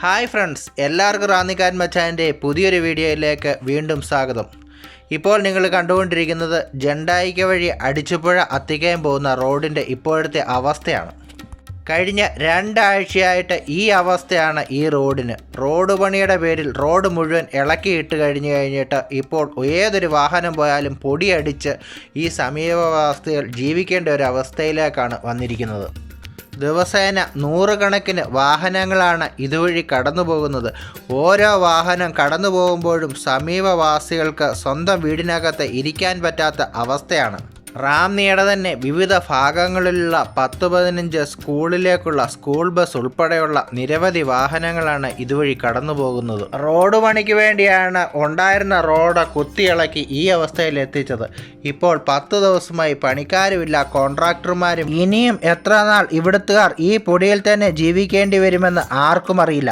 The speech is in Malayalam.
ഹായ് ഫ്രണ്ട്സ് എല്ലാവർക്കും റാന്നിക്കാരൻ മച്ചാന്റെ പുതിയൊരു വീഡിയോയിലേക്ക് വീണ്ടും സ്വാഗതം. ഇപ്പോൾ നിങ്ങൾ കണ്ടുകൊണ്ടിരിക്കുന്നത് ജണ്ടായിക്ക വഴി അടിച്ചുപുഴ അത്തിക്കയം പോകുന്ന റോഡിന്റെ ഇപ്പോഴത്തെ അവസ്ഥയാണ്. കഴിഞ്ഞ രണ്ടാഴ്ചയായിട്ട് ഈ അവസ്ഥയാണ് ഈ റോഡിന്. റോഡ് പണിയുടെ പേരിൽ റോഡ് മുഴുവൻ ഇളക്കിയിട്ട് കഴിഞ്ഞു കഴിഞ്ഞിട്ട് ഇപ്പോൾ ഏതൊരു വാഹനം പോയാലും പൊടിയടിച്ച് ഈ സമീപവാസികൾ ജീവിക്കേണ്ട ഒരു അവസ്ഥയിലേക്കാണ് വന്നിരിക്കുന്നത്. ദിവസേന നൂറുകണക്കിന് വാഹനങ്ങളാണ് ഇതുവഴി കടന്നു പോകുന്നത് ഓരോ വാഹനം കടന്നു പോകുമ്പോഴും സമീപവാസികൾക്ക് സ്വന്തം വീടിനകത്ത് ഇരിക്കാൻ പറ്റാത്ത അവസ്ഥയാണ്. റാന്നിയുടെ തന്നെ വിവിധ ഭാഗങ്ങളിലുള്ള പത്ത് പതിനഞ്ച് സ്കൂളിലേക്കുള്ള സ്കൂൾ ബസ് ഉൾപ്പെടെയുള്ള നിരവധി വാഹനങ്ങളാണ് ഇതുവഴി കടന്നു പോകുന്നത് റോഡ് പണിക്ക് വേണ്ടിയാണ് ഉണ്ടായിരുന്ന റോഡ് കുത്തിയിളക്കി ഈ അവസ്ഥയിൽ എത്തിച്ചത് ഇപ്പോൾ പത്ത് ദിവസമായി പണിക്കാരുമില്ല കോൺട്രാക്ടർമാരും. ഇനിയും എത്ര നാൾ ഇവിടുത്തുകാർ ഈ പൊടിയിൽ തന്നെ ജീവിക്കേണ്ടി വരുമെന്ന് ആർക്കും അറിയില്ല.